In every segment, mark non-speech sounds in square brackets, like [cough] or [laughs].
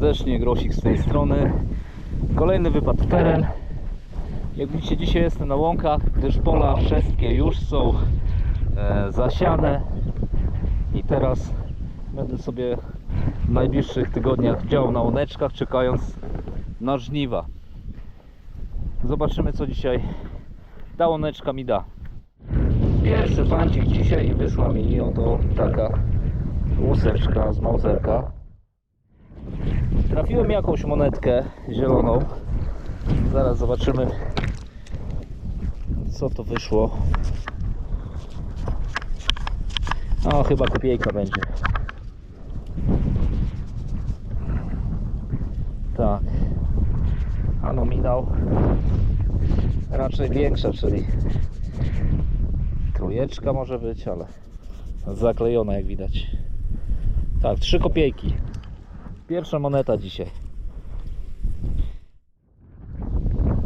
Serdecznie, Grosik z tej strony. Kolejny wypad w teren. Jak widzicie, dzisiaj jestem na łąkach, gdyż pola wszystkie już są e, zasiane. I teraz będę sobie w najbliższych tygodniach działał na łoneczkach, czekając na żniwa. Zobaczymy, co dzisiaj ta łoneczka mi da. Pierwszy fancik dzisiaj wyszła mi oto taka łuseczka z mauzerka. Trafiłem jakąś monetkę zieloną. Zaraz zobaczymy co to wyszło. O, chyba kopiejka będzie. Tak. A nominał raczej większa, czyli trójeczka może być, ale zaklejona jak widać. Tak, trzy kopiejki. Pierwsza moneta dzisiaj.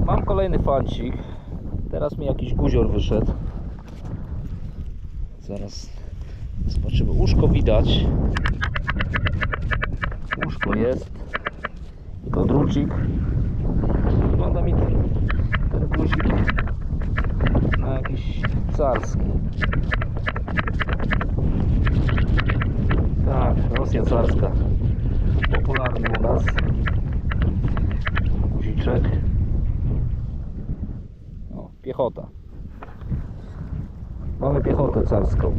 Mam kolejny fancik. Teraz mi jakiś guzior wyszedł. Zaraz zobaczymy. Łóżko widać. Łóżko jest. To drucik. Wygląda mi ten, ten guzik na jakiś carski. Tak, Rosja carska. Popularny u nas. Guziczek. O, piechota. Mamy piechotę carską.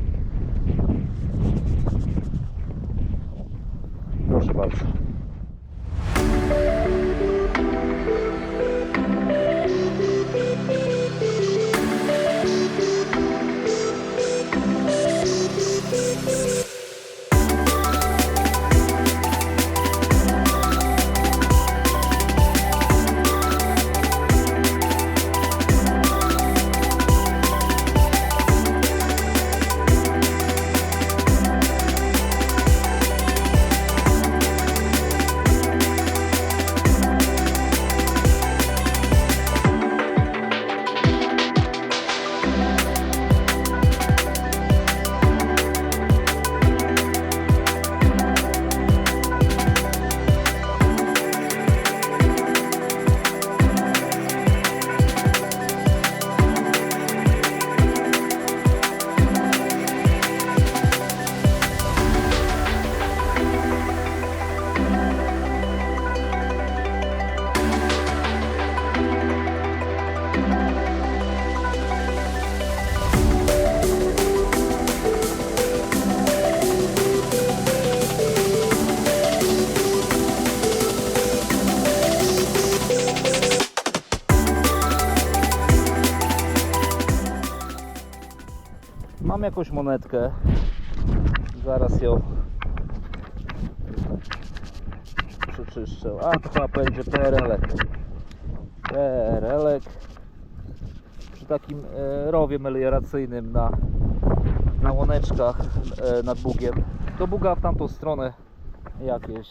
Proszę bardzo. Jakąś monetkę. Zaraz ją przeczyszczę. A to będzie PRL-ek. PRL-ek przy takim e, rowie melioracyjnym na, na łoneczkach e, nad Bugiem. Do Buga w tamtą stronę jakieś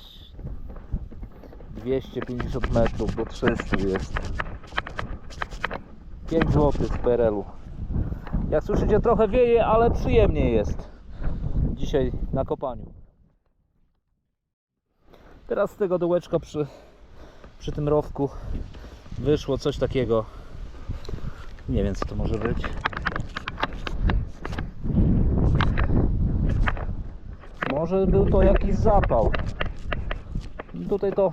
250 metrów do 300 jest. 5 zł z PRL-u. Jak słyszycie trochę wieje, ale przyjemnie jest dzisiaj na kopaniu. Teraz z tego dołeczka przy, przy tym rowku wyszło coś takiego. Nie wiem co to może być. Może był to jakiś zapał. Tutaj to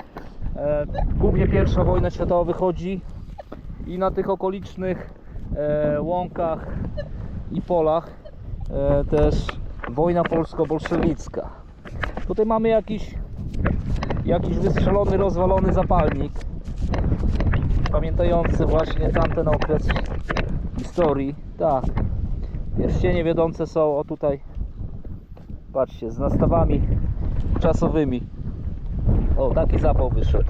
e, głównie pierwsza wojna światowa wychodzi i na tych okolicznych łąkach i polach e, też wojna polsko-bolszewicka. Tutaj mamy jakiś jakiś wystrzelony, rozwalony zapalnik pamiętający właśnie tamten okres historii. Tak. Pierścienie wiodące są o tutaj patrzcie, z nastawami czasowymi. O, taki zapał wyszedł.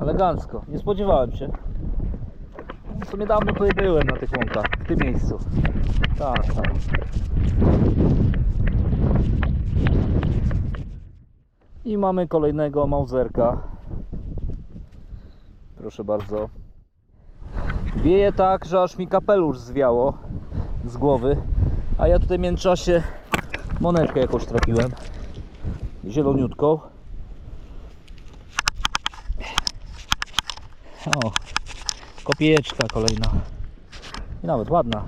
Elegancko. Nie spodziewałem się. W sumie dawno tutaj byłem na tych łąkach, w tym miejscu. Tak, tak. I mamy kolejnego mauzerka. Proszę bardzo. Wieje tak, że aż mi kapelusz zwiało z głowy. A ja tutaj w międzyczasie monetkę jakąś trafiłem. Zieloniutką. Kopieczka kolejna. I nawet ładna.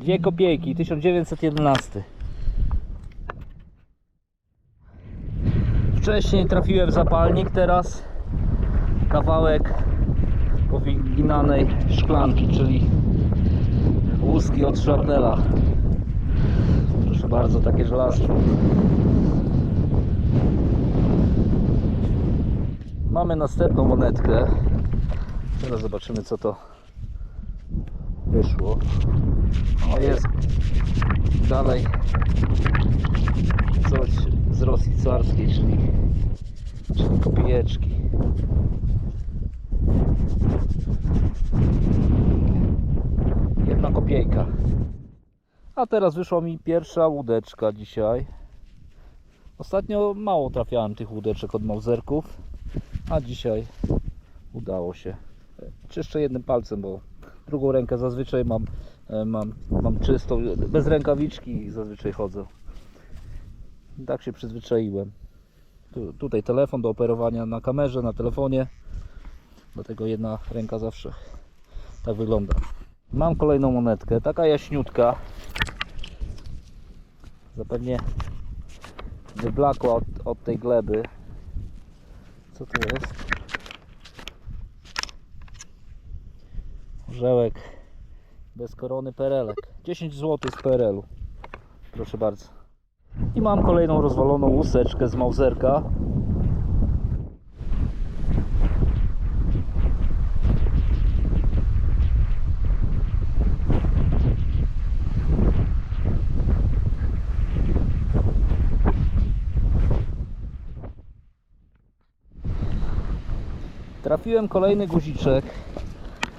Dwie kopiejki, 1911. Wcześniej trafiłem zapalnik, teraz kawałek powyginanej szklanki, czyli łuski od szarnela. Proszę bardzo, takie żelazko. Mamy następną monetkę. Teraz zobaczymy co to wyszło. O jest dalej coś z Rosji carskiej, czyli, czyli kopijeczki. Jedna kopiejka. A teraz wyszła mi pierwsza łódeczka dzisiaj. Ostatnio mało trafiałem tych łódeczek od mauzerków, a dzisiaj udało się. Czyszczę jednym palcem, bo drugą rękę zazwyczaj mam, e, mam, mam czystą, bez rękawiczki zazwyczaj chodzę. Tak się przyzwyczaiłem. Tu, tutaj telefon do operowania na kamerze, na telefonie. Dlatego jedna ręka zawsze tak wygląda. Mam kolejną monetkę, taka jaśniutka. Zapewne wyblakła od, od tej gleby. Co to jest? Orzełek bez korony perelek. 10 zł z PRL-u. Proszę bardzo. I mam kolejną rozwaloną łuseczkę z Mauserka. Trafiłem kolejny guziczek.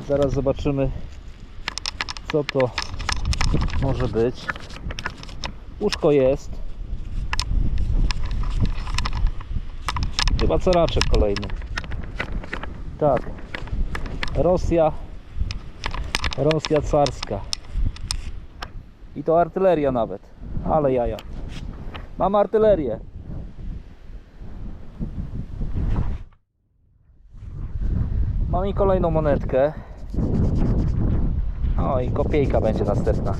Zaraz zobaczymy co to może być. Łóżko jest. Chyba coraczek kolejny. Tak. Rosja. Rosja carska. I to artyleria nawet. Ale jaja. Mam artylerię. Mam i kolejną monetkę. O i kopiejka będzie następna.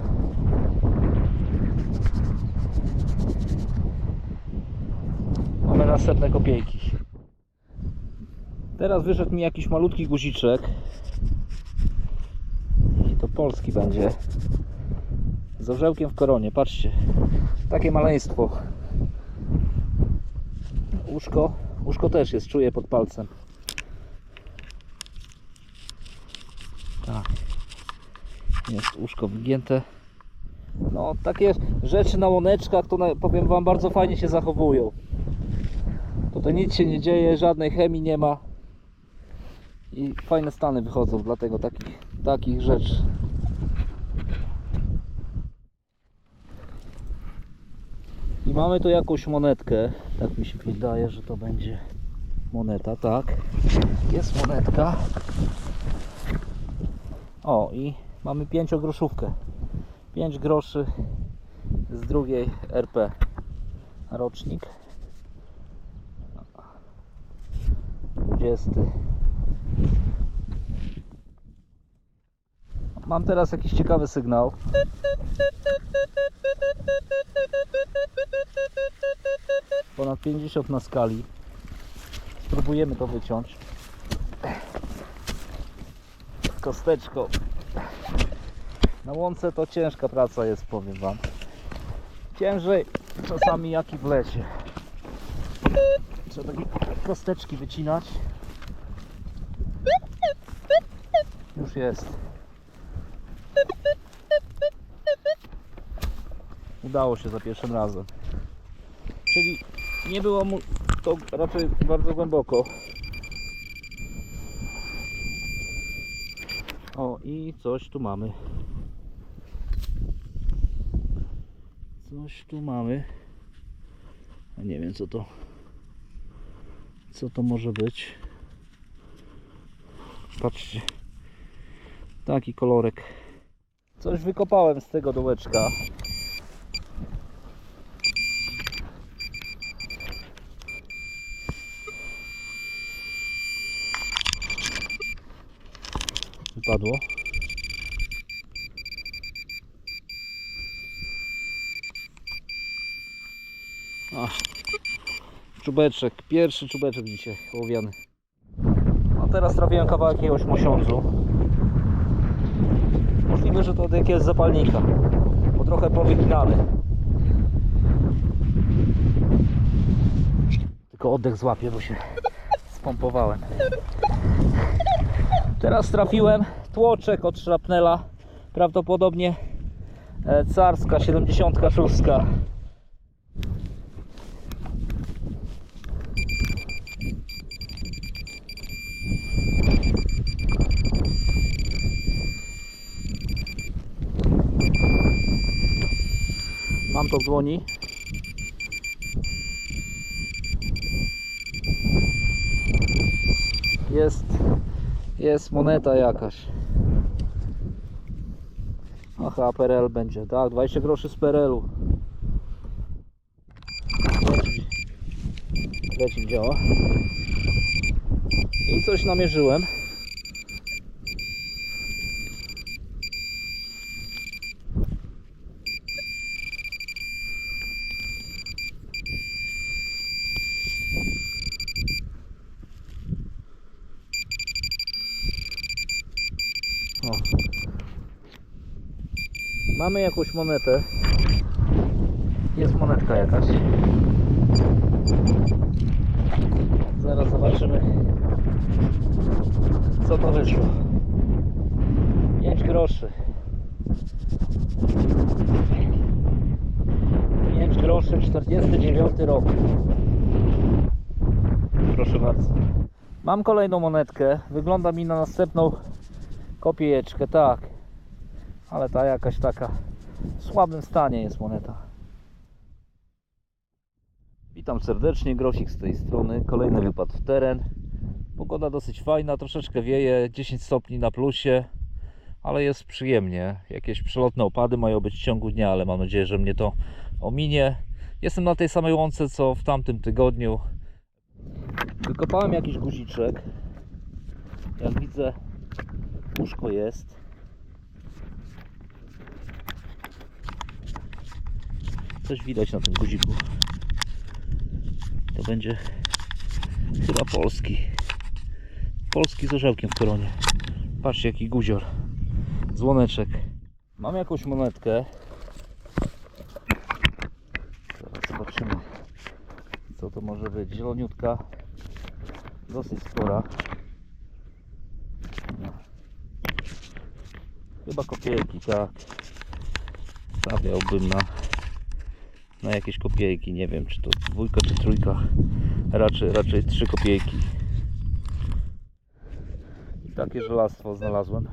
Mamy następne kopiejki. Teraz wyszedł mi jakiś malutki guziczek. I to polski będzie. Z orzełkiem w koronie, patrzcie. Takie maleństwo. Łóżko, łóżko też jest, czuję pod palcem. Tak. Jest łóżko wygięte. No, takie rzeczy na łoneczkach to powiem Wam bardzo fajnie się zachowują. Tutaj nic się nie dzieje, żadnej chemii nie ma. I fajne stany wychodzą, dlatego takich, takich rzeczy. I mamy tu jakąś monetkę. Tak mi się wydaje, że to będzie moneta, tak. Jest monetka. O i mamy pięciogroszówkę. 5 groszy z drugiej RP. Rocznik. 20. Mam teraz jakiś ciekawy sygnał. Ponad 50 na skali. Spróbujemy to wyciąć. Kosteczką. Na łące to ciężka praca jest, powiem Wam. Ciężej czasami jak i w lesie. Trzeba takie kosteczki wycinać. Już jest. Udało się za pierwszym razem. Czyli nie było mu to raczej bardzo głęboko. I coś tu mamy. Coś tu mamy. A nie wiem co to. Co to może być. Patrzcie. Taki kolorek. Coś wykopałem z tego dołeczka. Wypadło. Czubeczek, pierwszy czubeczek dzisiaj łowiany. No teraz trafiłem kawałek jakiegoś mosiądzu. Możliwe, że to od jakiegoś zapalnika, bo trochę powyginany. Tylko oddech złapię, bo się spompowałem. Teraz trafiłem tłoczek od szrapnela, prawdopodobnie e, carska 76. Mam to w dłoni. Jest, jest moneta jakaś. Aha, PRL będzie. Tak, 20 groszy z PRL-u. Leci, działa. I coś namierzyłem. Mamy jakąś monetę. Jest monetka jakaś. Zaraz zobaczymy co to wyszło. 5 groszy. 5 groszy, 49 rok. Proszę bardzo. Mam kolejną monetkę. Wygląda mi na następną kopiejeczkę, tak. Ale ta jakaś taka w słabym stanie jest moneta. Witam serdecznie, Grosik z tej strony. Kolejny wypad w teren. Pogoda dosyć fajna, troszeczkę wieje, 10 stopni na plusie, ale jest przyjemnie. Jakieś przelotne opady mają być w ciągu dnia, ale mam nadzieję, że mnie to ominie. Jestem na tej samej łące co w tamtym tygodniu. Wykopałem jakiś guziczek. Jak widzę, Łóżko jest. Coś widać na tym guziku. To będzie chyba polski. Polski z orzełkiem w koronie. Patrzcie jaki guzior. Dzwoneczek. Mam jakąś monetkę. Zaraz zobaczymy. Co to może być? Zieloniutka. Dosyć spora. Chyba kopiejki, tak. Stawiałbym na, na jakieś kopiejki. Nie wiem, czy to dwójka, czy trójka. Raczej, raczej trzy kopiejki. I takie żelastwo znalazłem.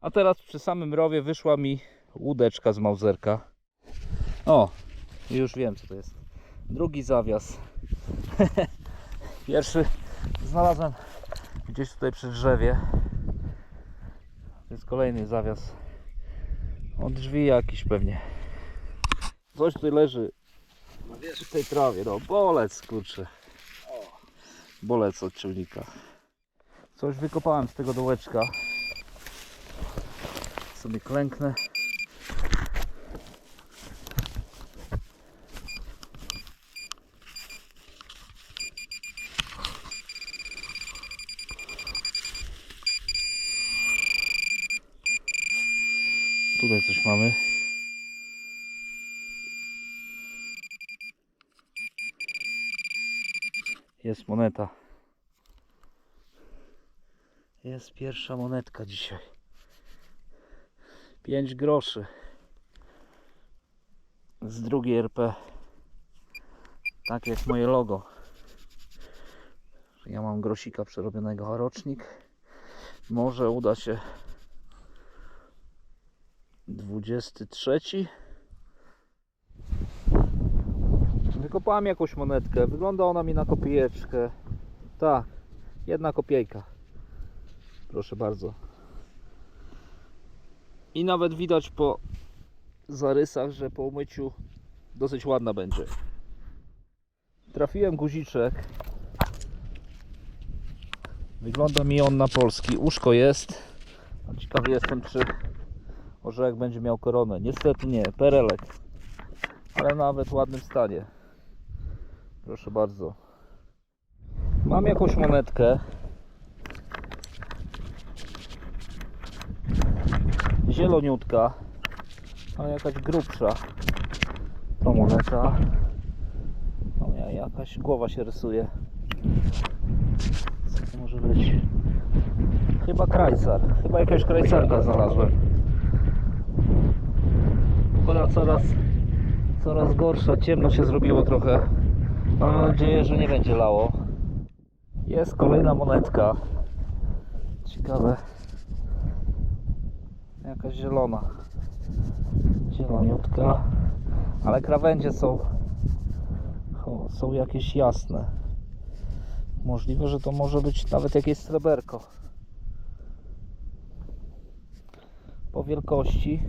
A teraz przy samym rowie wyszła mi łódeczka z mauzerka. O, już wiem co to jest. Drugi zawias. [laughs] Pierwszy znalazłem gdzieś tutaj przy drzewie. To jest kolejny zawias. Od drzwi jakiś pewnie. Coś tutaj leży w tej trawie. No, bolec kurczę. Bolec od ciągnika. Coś wykopałem z tego dołeczka. Sobie klęknę. Tutaj coś mamy. Jest moneta. Jest pierwsza monetka dzisiaj. 5 groszy. Z drugiej RP. Tak jak moje logo. Ja mam grosika przerobionego, a rocznik może uda się 23. Wykopałem jakąś monetkę. Wygląda ona mi na kopiejeczkę. Tak, jedna kopiejka. Proszę bardzo. I nawet widać po zarysach, że po umyciu dosyć ładna będzie. Trafiłem guziczek. Wygląda mi on na polski. Uszko jest. Ciekawy jestem, czy orzełek będzie miał koronę. Niestety nie, perelek. Ale nawet w ładnym stanie. Proszę bardzo. Mam jakąś monetkę. Zieloniutka. Ale jakaś grubsza. To moneta. No ja- jakaś głowa się rysuje. Co to może być? Chyba krajcar. Chyba jakaś krajcarka znalazłem. Pogoda coraz, coraz gorsza. Ciemno się zrobiło trochę. Mam nadzieję, że nie będzie lało. Jest kolejna monetka. Ciekawe. Jakaś zielona. Zieloniutka. Ale krawędzie są o, są jakieś jasne. Możliwe, że to może być nawet jakieś sreberko. Po wielkości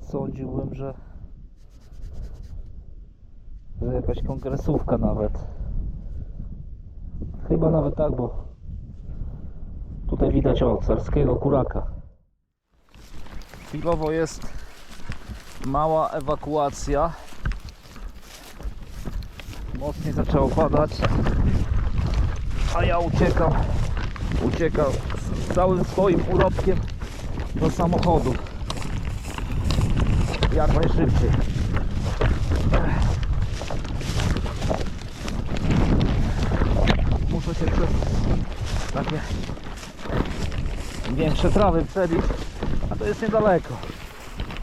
sądziłbym, że, że jakaś kongresówka nawet. Chyba nawet tak, bo tutaj widać o carskiego kuraka. Chwilowo jest mała ewakuacja. Mocniej zaczęło padać. A ja uciekam. Uciekam z całym swoim urobkiem do samochodu. Jak najszybciej. Takie większe trawy przebić. A to jest niedaleko.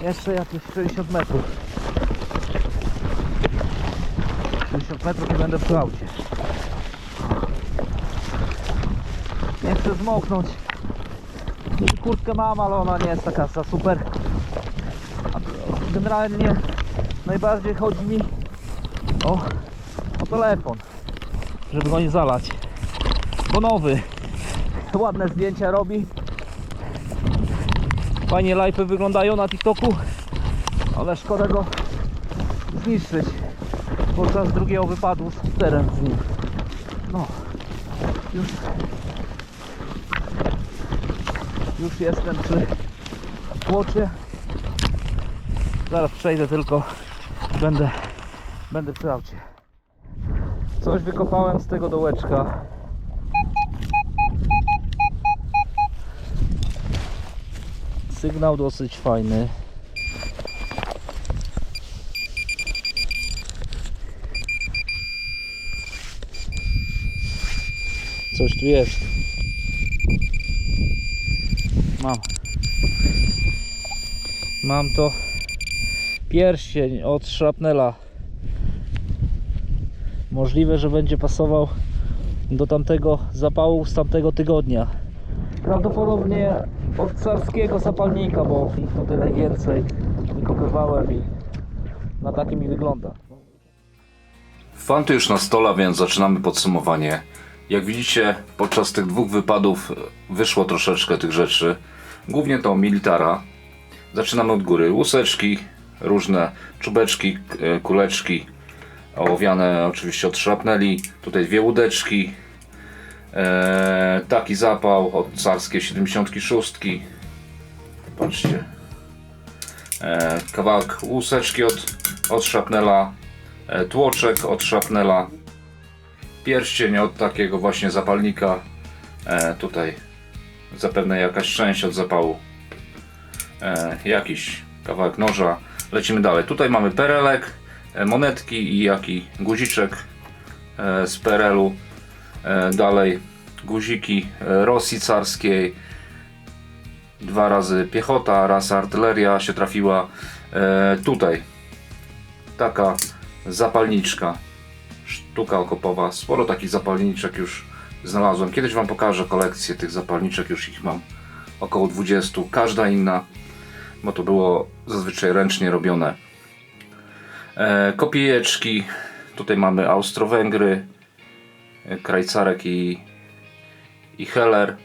Jeszcze jakieś 60 metrów. 60 metrów i będę w klaucie. Nie chcę zmoknąć. Kurtkę mam, ale ona nie jest taka za super. Generalnie najbardziej chodzi mi o, o telefon, żeby go nie zalać. Bo nowy. Ładne zdjęcia robi. Fajnie live'y wyglądają na TikToku, ale szkoda go zniszczyć podczas drugiego wypadu z teren z nim. No, już, już jestem przy płocie. Zaraz przejdę tylko, będę, będę przy aucie. Coś wykopałem z tego dołeczka. Sygnał dosyć fajny. Coś tu jest. Mam. Mam to pierścień od szrapnela. Możliwe, że będzie pasował do tamtego zapału z tamtego tygodnia. Prawdopodobnie od carskiego bo ich tutaj najwięcej wykopywałem i na takim mi wygląda. Fanty już na stole, więc zaczynamy podsumowanie. Jak widzicie, podczas tych dwóch wypadów wyszło troszeczkę tych rzeczy. Głównie to militara. Zaczynamy od góry. Łuseczki, różne czubeczki, e, kuleczki, ołowiane oczywiście od szrapneli. Tutaj dwie łódeczki. E, taki zapał od carskie 76. Patrzcie. E, kawałek łuseczki od, od szrapnela e, tłoczek od szrapnela, pierścień od takiego właśnie zapalnika, e, tutaj zapewne jakaś część od zapału, e, jakiś kawałek noża. Lecimy dalej. Tutaj mamy perelek, e, monetki i jaki guziczek e, z perelu. E, dalej guziki e, Rosji carskiej. Dwa razy piechota, raz artyleria się trafiła. E, tutaj taka zapalniczka, sztuka okopowa. Sporo takich zapalniczek już znalazłem. Kiedyś Wam pokażę kolekcję tych zapalniczek, już ich mam około 20. Każda inna, bo to było zazwyczaj ręcznie robione. E, kopijeczki. Tutaj mamy Austro-Węgry, Krajcarek i, i Heller.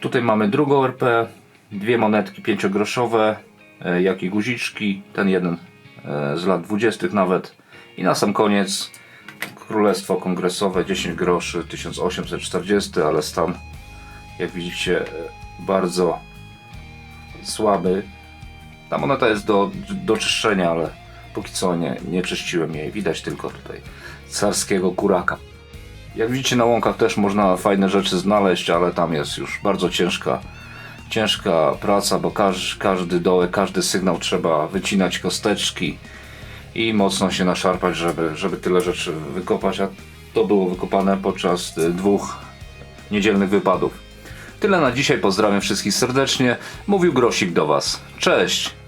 Tutaj mamy drugą RP, dwie monetki pięciogroszowe, e, jak i guziczki. Ten jeden e, z lat 20. nawet. I na sam koniec Królestwo Kongresowe 10 groszy 1840, ale stan jak widzicie e, bardzo słaby. Ta moneta jest do, do czyszczenia, ale póki co nie, nie czyściłem jej. Widać tylko tutaj carskiego kuraka. Jak widzicie na łąkach też można fajne rzeczy znaleźć, ale tam jest już bardzo ciężka, ciężka praca, bo każdy, każdy dołek, każdy sygnał trzeba wycinać kosteczki i mocno się naszarpać, żeby, żeby tyle rzeczy wykopać, a to było wykopane podczas y, dwóch niedzielnych wypadów. Tyle na dzisiaj, pozdrawiam wszystkich serdecznie. Mówił Grosik do Was. Cześć!